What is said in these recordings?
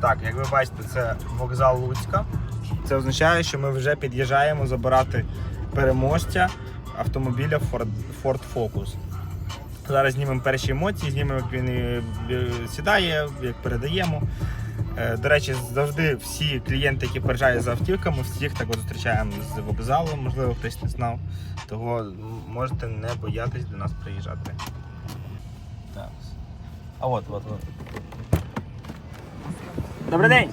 Так, як ви бачите, це вокзал Луцька. Це означає, що ми вже під'їжджаємо забирати переможця автомобіля Ford, Ford Focus. Зараз знімемо перші емоції, знімемо, як він е, сідає, як передаємо. Е, До речі, завжди всі клієнти, які приїжджають за автівками, всіх так от зустрічаємо з вокзалу, можливо, хтось не знав. Того можете не боятись до нас приїжджати. Так. А от, от, от. Добрий день!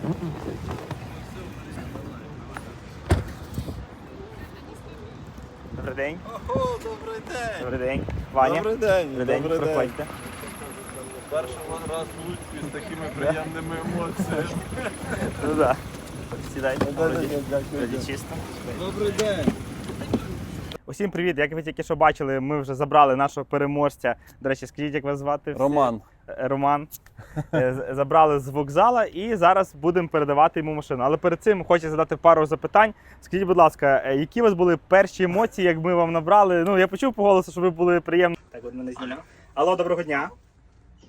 Добрий день. О, добрий день! Добрий день. Ваня. Добрий день! Добрий день. Добрий день! Проходьте. Перший раз в Луцьку з такими приємними емоціями. Ну да. Сідайте. Вроді- вроді чисто. Добрий день! Усім привіт! Як ви тільки що бачили, ми вже забрали нашого переможця. До речі, скажіть, як вас звати? всі? Роман. Е, Роман. Е, Забрали з вокзала і зараз будемо передавати йому машину. Але перед цим хочу задати пару запитань. Скажіть, будь ласка, е, які у вас були перші емоції, як ми вам набрали? Ну, я почув по голосу, що ви були приємні. Так, от мене знімав. Алло, доброго дня.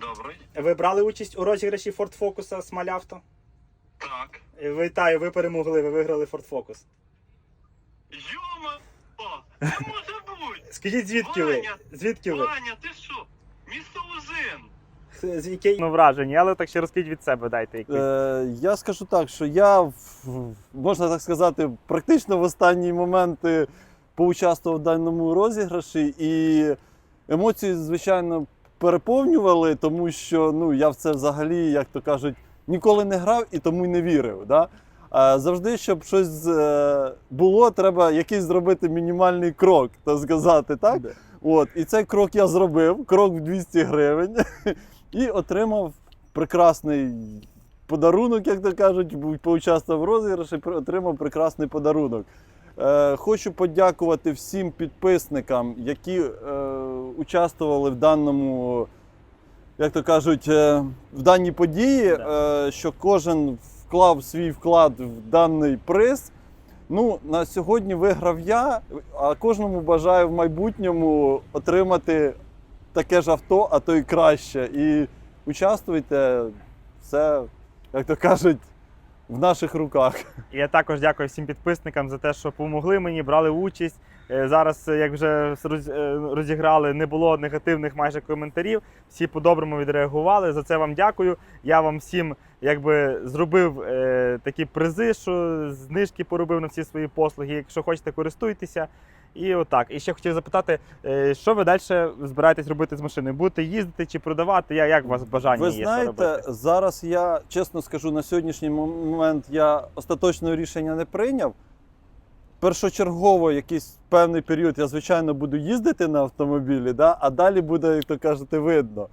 Добрий. Ви брали участь у розіграші Ford Focus з Малявто? Так. Вітаю, ви перемогли, ви виграли Ford Focus. Йома! Не може бути! Скажіть, звідки ви? Ваня! Ви? Ваня, ти що? Місто Лузин! З який ну, враження, але так ще розкажіть від себе, дайте якісь. Е, я скажу так, що я, в- можна так сказати, практично в останні моменти поучаствував в даному розіграші, і емоції, звичайно, переповнювали, тому що ну, я в це взагалі, як то кажуть, ніколи не грав і тому й не вірив. Да? Завжди, щоб щось е, було, треба якийсь зробити мінімальний крок, так сказати, так? От, і цей крок я зробив, крок в 200 гривень, і отримав прекрасний подарунок, як то кажуть, був- поучаствував в розіграші, отримав прекрасний подарунок. Е, хочу подякувати всім підписникам, які е, участвували в даному, як то кажуть, е, в даній події, е, що кожен вклав свій вклад в даний приз. Ну, на сьогодні виграв я, а кожному бажаю в майбутньому отримати таке ж авто, а то й краще. І участвуйте, все, як то кажуть, в наших руках. Я також дякую всім підписникам за те, що допомогли мені, брали участь. Е, Зараз, е, як вже е, розіграли, не було негативних майже коментарів. Всі по-доброму відреагували. За це вам дякую. Я вам всім якби зробив е, такі призи, що знижки поробив на всі свої послуги. Якщо хочете, користуйтеся. І отак. І ще хотів запитати, е, що ви далі збираєтесь робити з машиною? Будете їздити чи продавати? Я як у вас бажання Ви є? що знаєте, робити? зараз я чесно скажу, на сьогоднішній момент я остаточного рішення не прийняв. Першочергово, якийсь певний період, я звичайно буду їздити на автомобілі, да? а далі буде, як то кажете, видно.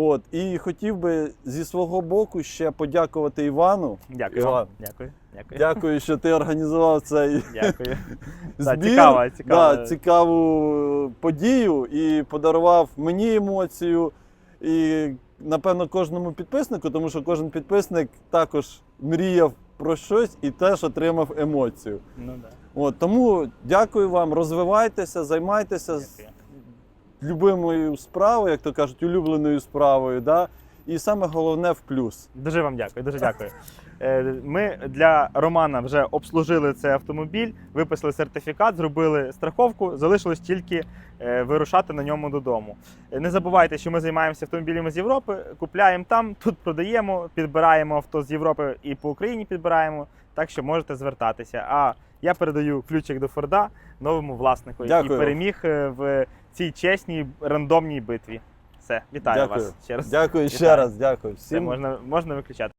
От. І хотів би зі свого боку ще подякувати Івану. Дякую. Іван. Дякую. Дякую. Дякую, що ти організував цей Дякую. Да, збір. цікава, цікава. Да, цікаву подію і подарував мені емоцію. І, напевно, кожному підписнику, тому що кожен підписник також мріяв про щось і теж отримав емоцію. Ну, да. От, тому дякую вам, розвивайтеся, займайтеся Дякую. Любимою справою, як то кажуть, улюбленою справою. Да? І саме головне в плюс. Дуже вам дякую, дуже дякую. Е, Ми для Романа вже обслужили цей автомобіль, виписали сертифікат, зробили страховку, залишилось тільки е, вирушати на ньому додому. Е, Не забувайте, що ми займаємося автомобілями з Європи, купляємо там, тут продаємо, підбираємо авто з Європи і по Україні підбираємо. Так що можете звертатися. А я передаю ключик до Форда новому власнику, який Дякую. переміг е, в цій чесній рандомній битві. Все, вітаю Дякую. вас ще раз. Дякую ще Вітаю. раз, дякую. Все, можна, можна виключати.